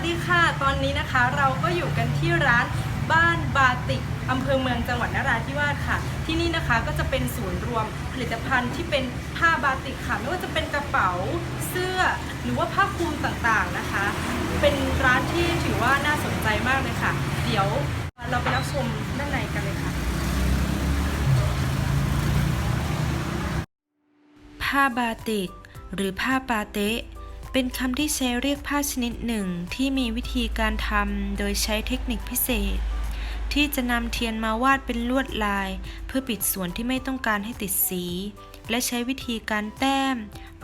วัสดีค่ะ ตอนนี้นะคะเราก็อยู่กันที่ร้านบ้านบาติกอำเภอเมืองจังหวัดนราธิวาสค่ะ ที่นี่นะคะก็จะเป็นศูนย์รวมผลิตภัณฑ์ที่เป็นผ้าบาติกค่ะ ไม่ว่าจะเป็นกระเป๋าเสื้อ หรือว่าผ้าคลุมต่างๆนะคะ เป็นร้านที่ถือว่าน่าสนใจมากเลยค่ะ เดี๋ยวเราไปรับชมด้านในกันเลยค่ะ ผ้าบาติก หรือผ้าปาเตะ เป็นคำที่ใช้เรียกผ้าชนิดหนึ่งที่มีวิธีการทำโดยใช้เทคนิคพิเศษ ที่จะนำเทียนมาวาดเป็นลวดลาย เพื่อปิดส่วนที่ไม่ต้องการให้ติดสี และใช้วิธีการแต้ม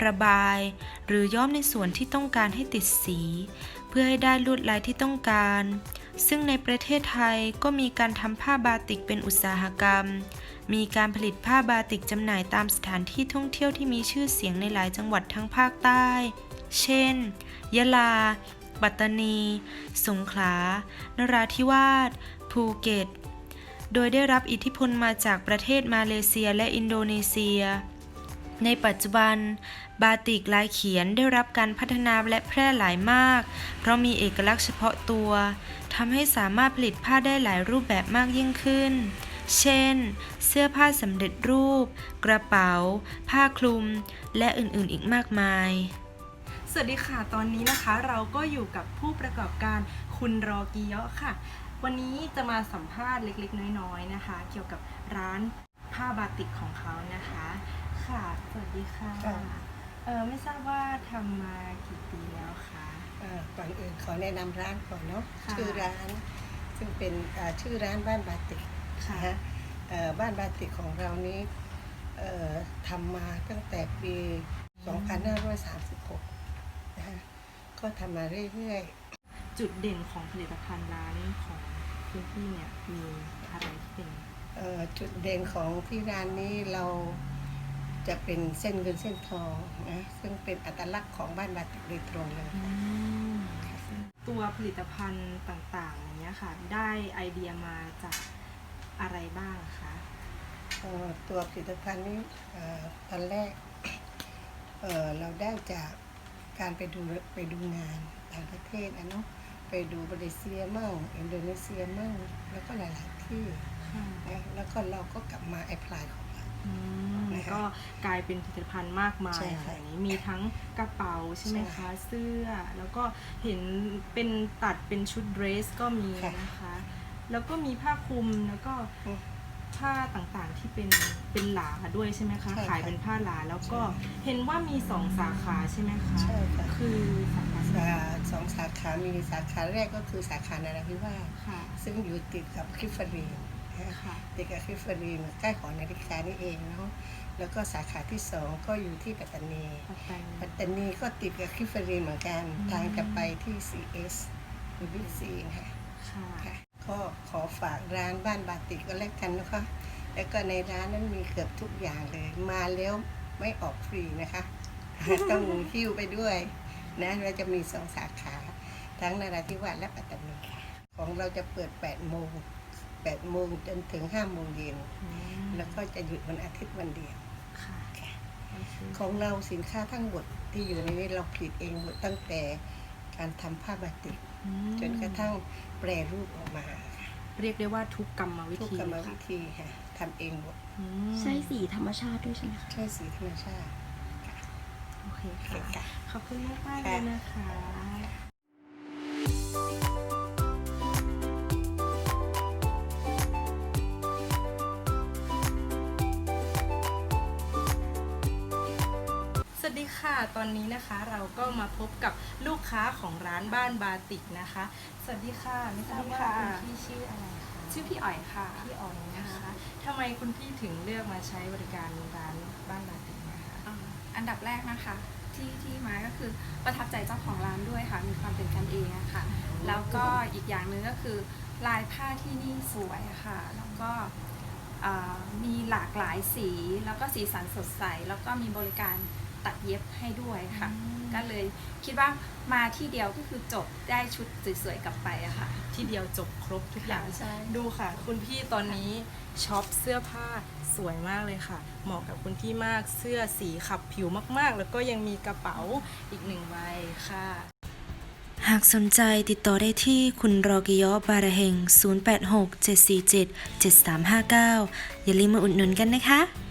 ระบาย หรือย้อมในส่วนที่ต้องการให้ติดสี เพื่อให้ได้ลวดลายที่ต้องการ ซึ่งในประเทศไทยก็มีการทำผ้าบาติกเป็นอุตสาหกรรม มีการผลิตผ้าบาติกจำหน่ายตามสถานที่ท่องเที่ยวที่มีชื่อเสียงในหลายจังหวัดทั้งภาคใต้ เช่น ยะลา ปัตตานี สงขลา นราธิวาส ภูเก็ต โดยได้รับอิทธิพลมาจากประเทศมาเลเซียและอินโดนีเซีย ในปัจจุบัน บาติกลายเขียนได้รับการพัฒนาและแพร่หลายมาก เพราะมีเอกลักษณ์เฉพาะตัวทำให้สามารถผลิตผ้าได้หลายรูปแบบมากยิ่งขึ้นเช่น เสื้อผ้าสำเร็จรูป กระเป๋า ผ้าคลุม และอื่นๆ อีกมากมาย สวัสดีค่ะ ตอนนี้นะคะเราก็อยู่กับผู้ประกอบการคุณรอกีเยาะค่ะ วันนี้จะมาสัมภาษณ์เล็กๆ น้อยๆนะคะ เกี่ยวกับร้านผ้าบาติกของเขานะคะ ค่ะ สวัสดีค่ะค่ะ เออไม่ทราบว่าทำมากี่ปีแล้วคะเอ่อก่อนอื่นขอแนะนำร้านก่อนเนาะค่ะ ชื่อร้าน ซึ่งเป็นเอ่อชื่อร้านบ้านบาติกค่ะนะฮะเอ่อบ้านบาติกของเรานี้เอ่อทำมาตั้งแต่ปี 2536 นะฮะก็ทำมาเรื่อยจุดเด่นของผลิตภัณฑ์ร้านของคุณพี่เนี่ยมีอะไรที่เป็นๆเอ่อจุดเด่นของที่ร้านนี้เราจะเป็นเส้นเงินเส้นทองนะซึ่งเป็นอัตลักษณ์ของบ้านบาติกโดยตรงเลยตัวผลิตภัณฑ์ต่างๆอย่างเงี้ยค่ะ ได้ไอเดียมาจากอะไรบ้างคะเอ่อตัวผลิตภัณฑ์นี้เอ่อตอนแรกเอ่อเราได้จาก การไปดูไปดูงานต่างประเทศนะเนาะไปดูมาเลเซียมั่งอินโดนีเซียมั่งแล้วก็หลายๆที่นะแล้วก็เราก็กลับมาแอพพลายของเราอืมนะคะก็กลายเป็นผลิตภัณฑ์มากมายใช่ค่ะค่ะ อย่างนี้มีทั้งกระเป๋าใช่ไหมใช่คะเสื้อ แล้วก็เห็นเป็นตัดเป็นชุดเดรสก็มีค่ะนะคะ แล้วก็มีผ้าคลุมแล้วก็ อืม ผ้าต่างๆที่เป็นเป็นหลาด้วยใช่ไหมคะ ใช่ค่ะขายเป็นผ้าหลาแล้วก็ใช่เห็นว่ามีสองสาขาใช่ไหมคะใช่ค่ะ คือสาขาสาสองสาขา มีสาขาแรกก็คือสาขานาราธิวาสค่ะซึ่งอยู่ติดกับคลิฟฟารีนนะค่ะติดกับคลิฟฟารีนใกล้ของนาฬิกานี่เองเนาะแล้วก็สาขาที่สองก็อยู่ที่ปัตตานี ปัตตานี ปัตตานีก็ติดกับคลิฟฟารีนเหมือนกัน อืม ทางจะไปที่ CS หรือบิ๊กซีนะคะค่ะ ค่ะ ก็ขอฝากร้านบ้านบาติกก็แล้วกันนะคะ แล้วก็ในร้านนั้นมีเกือบทุกอย่างเลย มาแล้วไม่ออกฟรีนะคะ ต้องหิ้วไปด้วยนะเราจะมีสองสาขา ทั้งนราธิวาสและปัตตานีค่ะ ของเราจะเปิด 8 โมง 8 โมงจนถึง 5 โมงเย็นอืมแล้วก็จะหยุดวันอาทิตย์วันเดียวค่ะค่ะโอเคของเราสินค้าทั้งหมดที่อยู่ในนี้เราผลิตเองหมดตั้งแต่ การทำผ้าบาติกอืมจนกระทั่งแปรรูปออกมาค่ะเรียกได้ว่าทุกกรรมวิทุกธีกรรมค่ะวิธีค่ะทำเองหมดอืมใช้สีธรรมชาติด้วยใช่ไหมคะใช้สีธรรมชาติโอเคโอเคค่ะ ค่ะ ขอบคุณมากมากๆเลค่ะยนะคะ สวัสดีค่ะ ตอนนี้นะคะเราก็มาพบกับลูกค้าของร้านบ้านบาติกนะคะ สวัสดีค่ะไม่ทราบว่าสวัสดีคุณค่ะพี่ชื่ออะไรคะชื่อพี่อ๋อยค่ะ พี่อ๋อยนะคะทำไมคุณพี่ถึงเลือกมาใช้บริการร้านบ้านบาติกนะคะอ่าอันดับแรกนะคะที่ที่มาก็คือประทับใจเจ้าของร้านด้วยค่ะ มีความเป็นกันเองอะค่ะ แล้วก็อีกอย่างหนึ่งก็คือลายผ้าที่นี่สวยอะค่ะ แล้วก็อ่ามีหลากหลายสี แล้วก็สีสันสดใส แล้วก็มีบริการ ตัดเย็บให้ด้วยค่ะอืมก็เลยคิดว่ามาที่เดียวก็คือจบได้ชุดสวยๆกลับไปอะค่ะ ที่เดียวจบครบทุกอย่าง ใช่ ดูค่ะ คุณพี่ตอนนี้ช็อปเสื้อผ้าสวยมากเลยค่ะ เหมาะกับคุณพี่มากเสื้อสีขับผิวมากๆ แล้วก็ยังมีกระเป๋าอีกหนึ่งใบค่ะ หากสนใจติดต่อได้ที่คุณรอกิยอบาระเฮง 086 747 7359 อย่าลืมมาอุดหนุนกันนะคะ